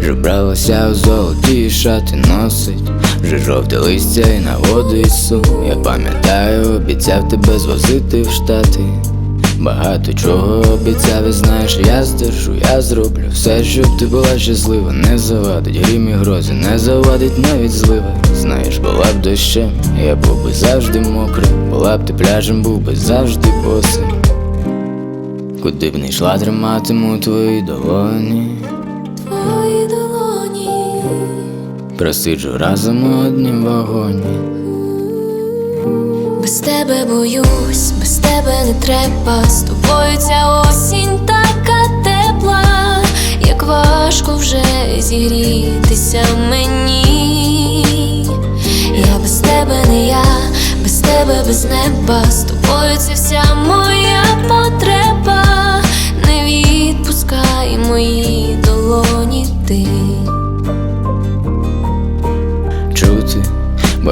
Перебралася у золоті шати носить, вже жовте листя і наводить сум. Я пам'ятаю, обіцяв тебе звозити в штати. Багато чого обіцяв і знаєш, я здержу, я зроблю все, щоб ти була щаслива, не завадить грім і грози, не завадить навіть злива. Знаєш, була б дощем, я був би завжди мокрим, була б ти пляжем, був би завжди босим. Куди б не йшла, триматиму твої долоні. Просиджу разом у однім вагоні. без тебе боюсь, без тебе не треба. З тобою ця осінь така тепла, як важко вже зігрітися мені. Я без тебе не я, без тебе без неба. З тобою це вся моя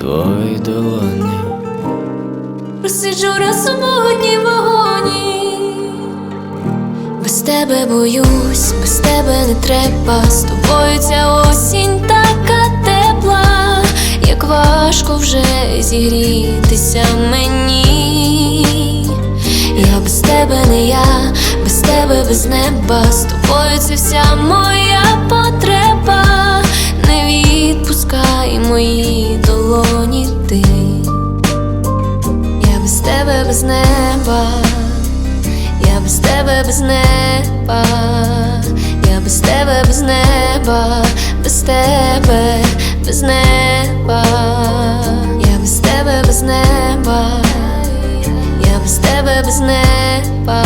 Твої долоні Просиджу разом у одній вагоні. Без тебе боюсь, без тебе не треба. З тобою ця осінь така тепла, як важко вже зігрітися мені. Я без тебе не я, без тебе без неба. З тобою це вся моя потреба. Не відпускай мої долоні ти. Я без тебе без неба, я без тебе без неба, я без тебе без неба, без тебе без неба, я без тебе без неба, я без тебе без неба,